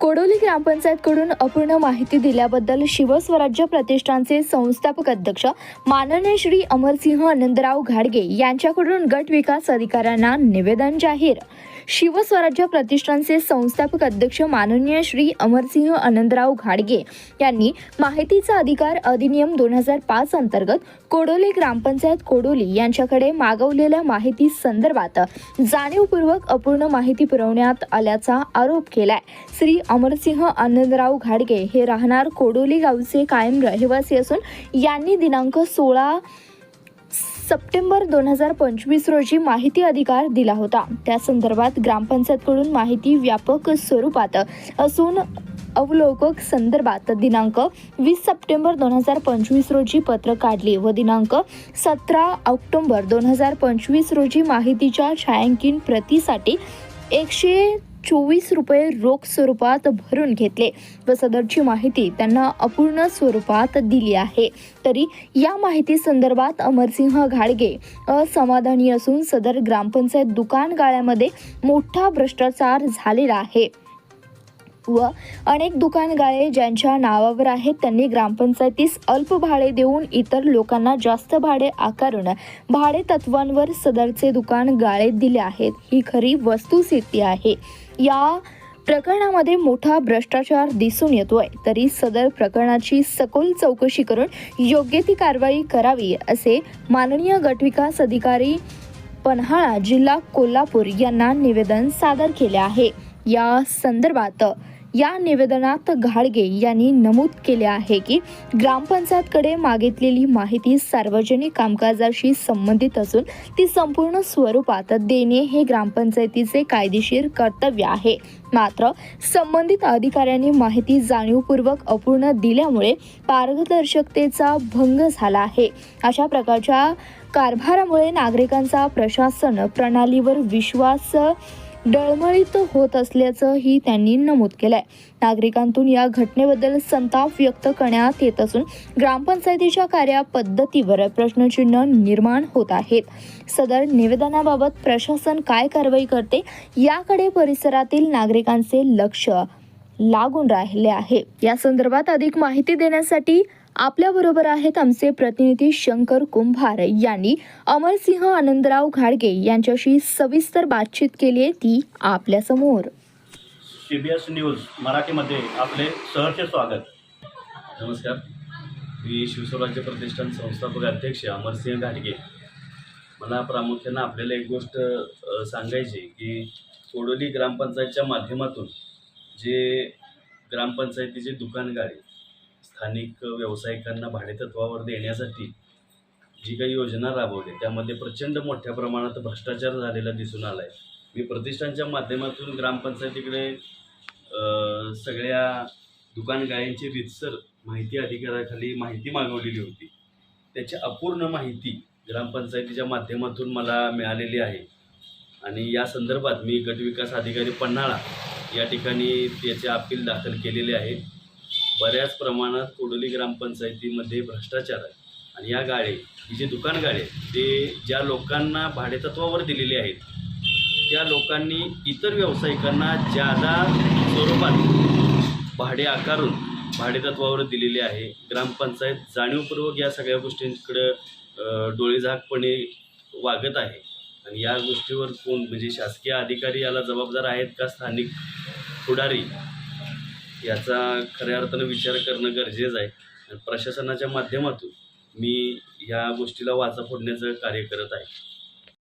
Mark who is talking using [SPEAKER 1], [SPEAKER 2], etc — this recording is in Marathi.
[SPEAKER 1] ಕೊಡೋ कोडोली ग्रामपंचायतकडून अपूर्ण माहिती दिल्याबद्दल शिवस्वराज्य प्रतिष्ठानचे संस्थापक अध्यक्ष माननीय श्री अमरसिंह आनंदराव घाडगे यांच्याकडून गट विकास अधिकाऱ्यांना निवेदन जाहीर. शिवस्वराज्य प्रतिष्ठानचे संस्थापक अध्यक्ष माननीय श्री अमरसिंह आनंदराव घाडगे यांनी माहितीचा अधिकार अधिनियम दोन हजार पाच अंतर्गत कोडोली ग्रामपंचायत कोडोली यांच्याकडे मागवलेल्या माहिती संदर्भात जाणीवपूर्वक अपूर्ण माहिती पुरवण्यात आल्याचा आरोप केलाय. श्री अमरसिंह सिंह आनंदराव घाडगे हे राहणार कोडोली गावचे कायम रहिवासी असून यांनी दिनांक सोळा सप्टेंबर दोन हजार पंचवीस रोजी माहिती अधिकार दिला होता. त्या संदर्भात ग्रामपंचायतकडून माहिती व्यापक स्वरूपात असून अवलोकक संदर्भात दिनांक वीस सप्टेंबर दोन हजार पंचवीस रोजी पत्र काढले व दिनांक सतरा ऑक्टोबर दोन हजार पंचवीस रोजी माहितीच्या छायांकिन प्रतीसाठी एकशे चोवीस रुपये रोख स्वरूपात भरून घेतले व सदरची माहिती त्यांना अपूर्ण स्वरूपात दिली आहे. तरी या माहिती संदर्भात अमरसिंह घाडगे असमाधानी असून सदर ग्रामपंचायत दुकान गाळ्यामध्ये मोठा भ्रष्टाचार झालेला आहे. व अनेक दुकान गाळे ज्यांच्या नावावर आहेत त्यांनी ग्रामपंचायतीस अल्प भाडे देऊन इतर लोकांना जास्त भाडे आकारून भाडे तत्वांवर सदरचे दुकान गाळे दिले आहेत. ही खरी वस्तुस्थिती आहे. या प्रकरणामध्ये मोठा भ्रष्टाचार दिसून येतोय. तरी सदर प्रकरणाची सखोल चौकशी करून योग्य ती कारवाई करावी असे माननीय गटविकास अधिकारी पन्हाळा जिल्हा कोल्हापूर यांना निवेदन सादर केले आहे. या संदर्भात या निवेदनात घाडगे यांनी नमूद केले आहे की ग्रामपंचायतकडे मागितलेली माहिती सार्वजनिक कामकाजाशी संबंधित असून ती संपूर्ण स्वरूपात देणे हे ग्रामपंचायतीचे कायदेशीर कर्तव्य आहे. मात्र संबंधित अधिकाऱ्यांनी माहिती जाणीवपूर्वक अपूर्ण दिल्यामुळे पारदर्शकतेचा भंग झाला आहे. अशा प्रकारच्या कारभारामुळे नागरिकांचा प्रशासन प्रणालीवर विश्वास डळमळीत होत असल्याचंही त्यांनी नमूद केलंय. नागरिकांतून या घटनेबद्दल संताप व्यक्त करण्यात येत असून ग्रामपंचायतीच्या कार्यपद्धतीवर प्रश्नचिन्ह निर्माण होत आहेत. सदर निवेदनाबाबत प्रशासन काय कारवाई करते याकडे परिसरातील नागरिकांचे लक्ष लागून राहिले आहे. या संदर्भात अधिक माहिती देण्यासाठी आपल्या बरोबर आहेत आमचे प्रतिनिधी शंकर कुंभार यांनी अमरसिंह आनंदराव घाडगे यांच्याशी सविस्तर बातचीत केली आहे. ती आपल्यासमोर.
[SPEAKER 2] सी बी एस न्यूज मराठीमध्ये आपले सहर्ष स्वागत.
[SPEAKER 3] नमस्कार. मी शिवस्वराज्य प्रतिष्ठान संस्थापक अध्यक्ष अमरसिंह घाटगे मला प्रामुख्यानं आपल्याला एक गोष्ट सांगायची की कोडोली ग्रामपंचायतच्या माध्यमातून जे ग्रामपंचायतीचे दुकानगाडे स्थानिक व्यावसायिकांना भाडेतत्वावर देण्यासाठी जी काही योजना राबवली त्यामध्ये प्रचंड मोठ्या प्रमाणात भ्रष्टाचार झालेला दिसून आला आहे मी प्रतिष्ठानच्या माध्यमातून ग्रामपंचायतीकडे सगळ्या दुकानगाळ्यांची रितसर माहिती अधिकाराखाली माहिती मागवलेली होती. त्याची अपूर्ण माहिती ग्रामपंचायतीच्या माध्यमातून मला मिळालेली आहे. आणि या संदर्भात मी गटविकास अधिकारी पन्हाळा या ठिकाणी त्याचे अपील दाखल केलेले आहे. बऱ्याच प्रमाणात कोडोली ग्रामपंचायतीमध्ये भ्रष्टाचार आहे. आणि या गाळे ही जे दुकान गाळे आहेत, ते ज्या लोकांना भाडेतत्वावर दिलेले आहेत त्या लोकांनी इतर व्यावसायिकांना जादा स्वरूपात भाडे आकारून भाडेतत्वावर दिलेले आहे. ग्रामपंचायत जाणीवपूर्वक या सगळ्या गोष्टींकडं डोळेझाकपणे वागत आहे. आणि या गोष्टीवर कोण म्हणजे शासकीय अधिकारी याला जबाबदार आहेत का स्थानिक पुढारी. याचा खऱ्या अर्थानं विचार करणं गरजेचं आहे. आणि प्रशासनाच्या माध्यमातून मी ह्या गोष्टीला वाचा फोडण्याचं कार्य करत आहे.